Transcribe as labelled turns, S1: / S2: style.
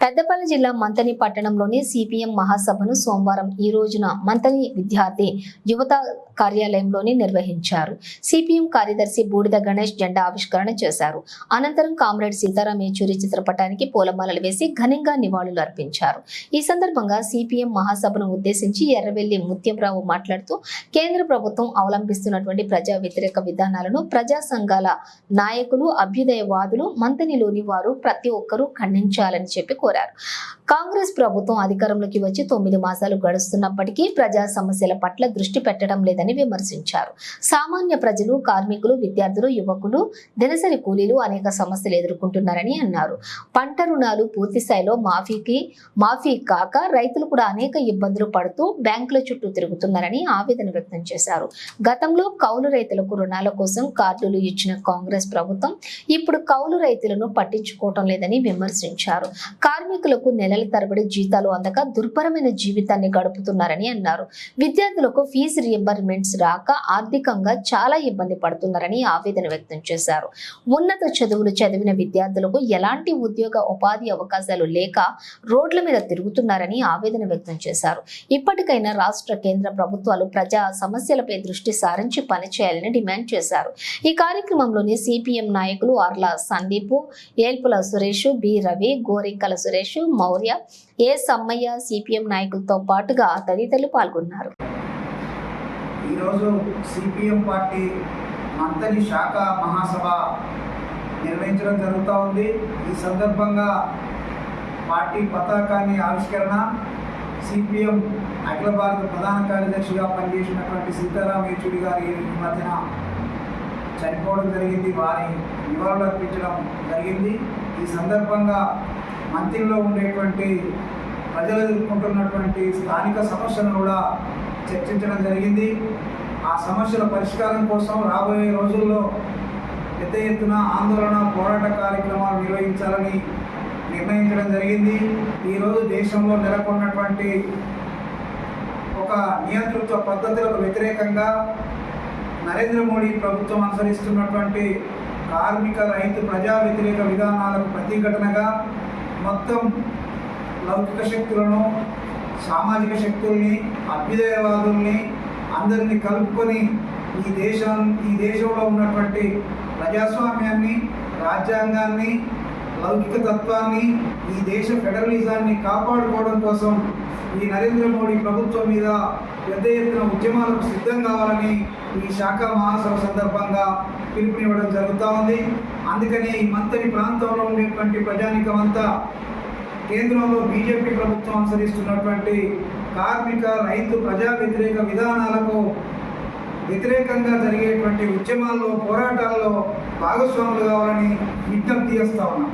S1: పెద్దపల్లి జిల్లా మంతని పట్టణంలోని సిపిఎం మహాసభను సోమవారం ఈ రోజున మంతని విద్యార్థి యువత కార్యాలయంలోని నిర్వహించారు. సిపిఎం కార్యదర్శి బూడిద గణేష్ జెండా ఆవిష్కరణ చేశారు. అనంతరం కామ్రేడ్ సీతారాం యేచూరి చిత్రపటానికి పూలమాలలు వేసి ఘనంగా నివాళులు అర్పించారు. ఈ సందర్భంగా సిపిఎం మహాసభను ఉద్దేశించి ఎర్రవెల్లి ముత్యంరావు మాట్లాడుతూ కేంద్ర ప్రభుత్వం అవలంబిస్తున్నటువంటి ప్రజా వ్యతిరేక విధానాలను ప్రజా సంఘాల నాయకులు అభ్యుదయవాదులు మంతనిలోని వారు ప్రతి ఒక్కరూ ఖండించాలని చెప్పారు చెప్పి కోరారు. కాంగ్రెస్ ప్రభుత్వం అధికారంలోకి వచ్చి తొమ్మిది మాసాలు గడుస్తున్నప్పటికీ ప్రజా సమస్యల పట్ల దృష్టి పెట్టడం లేదని విమర్శించారు. సామాన్య ప్రజలు కార్మికులు విద్యార్థులు యువకులు దినసరి కూలీలు అనేక సమస్యలు ఎదుర్కొంటున్నారని అన్నారు. పంట రుణాలు పూర్తి స్థాయిలో మాఫీకి మాఫీ కాక రైతులు కూడా అనేక ఇబ్బందులు పడుతూ బ్యాంకుల చుట్టూ తిరుగుతున్నారని ఆవేదన వ్యక్తం చేశారు. గతంలో కౌలు రైతులకు రుణాల కోసం కార్డులు ఇచ్చిన కాంగ్రెస్ ప్రభుత్వం ఇప్పుడు కౌలు రైతులను పట్టించుకోవటం లేదని విమర్శించారు. కార్మికులకు నెలల తరబడి జీతాలు అందక దుర్భరమైన జీవితాన్ని గడుపుతున్నారని అన్నారు. విద్యార్థులకు ఫీజు రియంబర్మెంట్స్ రాక ఆర్థికంగా చాలా ఇబ్బంది పడుతున్నారని ఆవేదన వ్యక్తం చేశారు. ఉన్నత చదువులు చదివిన విద్యార్థులకు ఎలాంటి ఉద్యోగ ఉపాధి అవకాశాలు లేక రోడ్ల మీద తిరుగుతున్నారని ఆవేదన వ్యక్తం చేశారు. ఇప్పటికైనా రాష్ట్ర కేంద్ర ప్రభుత్వాలు ప్రజా సమస్యలపై దృష్టి సారించి పనిచేయాలని డిమాండ్ చేశారు. ఈ కార్యక్రమంలోని సిపిఎం నాయకులు Arla Sandeep Elpula Suresh B Ravi Gorinkala Suresh Maurya A Sammaiah CPM నాయకులతో పాటుగా తదితరులు పాల్గొన్నారు.
S2: ఈరోజు సిపిఎం పార్టీ మంతని శాఖ మహాసభ నిర్వహించడం జరుగుతూ ఉంది. ఈ సందర్భంగా పార్టీ పతాకాన్ని ఆవిష్కరణ సిపిఎం అఖిల భారత ప్రధాన కార్యదర్శిగా పనిచేసినటువంటి సీతారాం యేచూరి గారి ఈ మధ్యన చనిపోవడం జరిగింది. వారి నివాళులు అర్పించడం జరిగింది. ఈ సందర్భంగా మంత్రిలో ఉండేటువంటి ప్రజలు ఎదుర్కొంటున్నటువంటి స్థానిక సమస్యలను కూడా చర్చించడం జరిగింది. ఆ సమస్యల పరిష్కారం కోసం రాబోయే రోజుల్లో పెద్ద ఎత్తున ఆందోళన పోరాట కార్యక్రమాలు నిర్వహించాలని నిర్ణయించడం జరిగింది. ఈరోజు దేశంలో నెలకొన్నటువంటి ఒక నియంతృత్వ పద్ధతులకు వ్యతిరేకంగా నరేంద్ర మోడీ ప్రభుత్వం అనుసరిస్తున్నటువంటి కార్మిక రైతు ప్రజా వ్యతిరేక విధానాలకు ప్రతిఘటనగా మొత్తం లౌకిక శక్తులను సామాజిక శక్తుల్ని అభ్యుదయవాదుల్ని అందరినీ కలుపుకొని ఈ దేశం ఈ దేశంలో ఉన్నటువంటి ప్రజాస్వామ్యాన్ని రాజ్యాంగాన్ని లౌకిక తత్వాన్ని ఈ దేశ ఫెడరలిజాన్ని కాపాడుకోవడం కోసం ఈ నరేంద్ర మోడీ ప్రభుత్వం మీద పెద్ద ఎత్తున ఉద్యమాలకు సిద్ధం కావాలని ఈ శాఖ మహాసభ సందర్భంగా పిలుపునివ్వడం జరుగుతూ ఉంది. అందుకని ఈ మంతని ప్రాంతంలో ఉండేటువంటి ప్రజానికం అంతా కేంద్రంలో బీజేపీ ప్రభుత్వం అనుసరిస్తున్నటువంటి కార్మిక రైతు ప్రజా వ్యతిరేక విధానాలకు వ్యతిరేకంగా జరిగేటువంటి ఉద్యమాల్లో పోరాటాల్లో భాగస్వాములు కావాలని విజ్ఞప్తి చేస్తా ఉన్నాం.